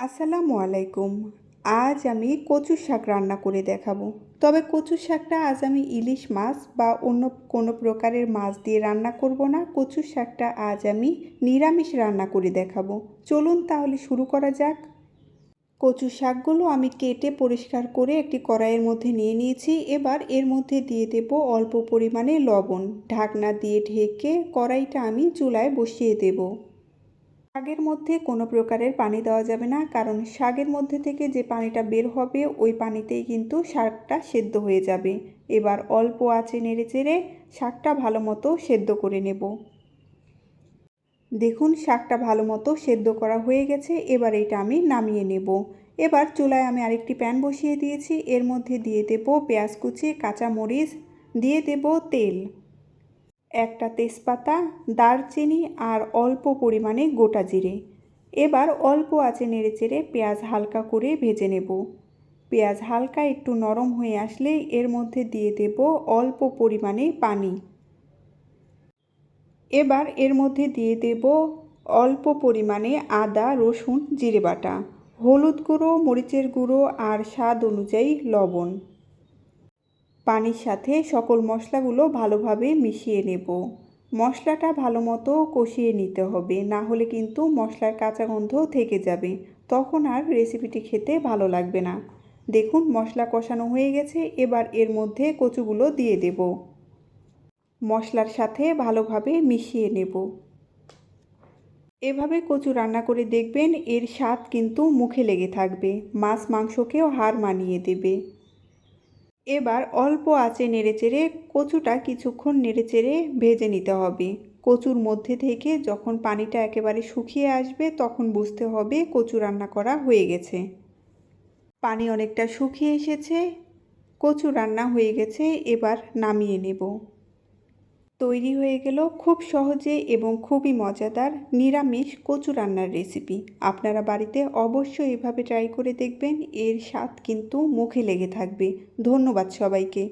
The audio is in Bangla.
আসসালামু আলাইকুম। আজ আমি কচু শাক রান্না করে দেখাবো। তবে কচু শাকটা আজ আমি ইলিশ মাছ বা অন্য কোনো প্রকারের মাছ দিয়ে রান্না করব না। কচু শাকটা আজ আমি নিরামিষ রান্না করে দেখাবো। চলুন তাহলে শুরু করা যাক। কচু শাকগুলো আমি কেটে পরিষ্কার করে একটি কড়াইয়ের মধ্যে নিয়ে নিয়েছি। এবার এর মধ্যে দিয়ে দেব অল্প পরিমাণে লবণ। ঢাকনা দিয়ে ঢেকে কড়াইটা আমি চুলায় বসিয়ে দেবো। শাকের মধ্যে কোনো প্রকারের পানি দেওয়া যাবে না, কারণ শাকের মধ্যে থেকে যে পানিটা বের হবে, ওই পানিতেই কিন্তু শাকটা সেদ্ধ হয়ে যাবে। এবার অল্প আঁচে নেড়ে চেড়ে শাকটা ভালো মতো সেদ্ধ করে নেব। দেখুন, শাকটা ভালো মতো সেদ্ধ করা হয়ে গেছে, এবার এটা আমি নামিয়ে নেব। এবার চুলায় আমি আরেকটি প্যান বসিয়ে দিয়েছি, এর মধ্যে দিয়ে দেব পেঁয়াজ কুচি কাঁচা মরিচ দিয়ে দেব তেল। একটা তেজপাতা, দারচিনি আর অল্প পরিমাণে গোটা জিরে। এবার অল্প আঁচে নেড়ে চেড়ে পেঁয়াজ হালকা করে ভেজে নেব। পেঁয়াজ হালকা একটু নরম হয়ে আসলে এর মধ্যে দিয়ে দেব অল্প পরিমাণে পানি। এবার এর মধ্যে দিয়ে দেব অল্প পরিমাণে আদা, রসুন, জিরে বাটা, হলুদ গুঁড়ো, মরিচের গুঁড়ো আর স্বাদ অনুযায়ী লবণ। পানির সাথে সকল মশলাগুলো ভালোভাবে মিশিয়ে নেব। মশলাটা ভালো মতো কষিয়ে নিতে হবে, না হলে কিন্তু মশলার কাঁচা গন্ধ থেকে যাবে। তখন আর রেসিপিটি খেতে ভালো লাগবে না। দেখুন, মশলা কষানো হয়ে গেছে, এবার এর মধ্যে কচুগুলো দিয়ে দেব। মশলার সাথে ভালোভাবে মিশিয়ে নেব। এভাবে কচু রান্না করে দেখবেন এর স্বাদ কিন্তু মুখে লেগে থাকবে। মাছ মাংসকেও হার মানিয়ে দেবে। এবার অল্প আঁচে নেড়েচেড়ে কচুটা কিছুক্ষণ নেড়েচেড়ে ভেজে নিতে হবে। কচুর মধ্যে থেকে যখন পানিটা একেবারে শুকিয়ে আসবে তখন বুঝতে হবে কচু রান্না করা হয়ে গেছে। পানি অনেকটা শুকিয়ে এসেছে, কচু রান্না হয়ে গেছে, এবার নামিয়ে নেব। তৈরি হয়ে গেল খুব সহজে এবং খুবই মজাদার নিরামিষ কচু রান্নার রেসিপি আপনারা বাড়িতে অবশ্যই এভাবে ট্রাই করে দেখবেন, এর স্বাদ কিন্তু মুখে লেগে থাকবে। ধন্যবাদ সবাইকে।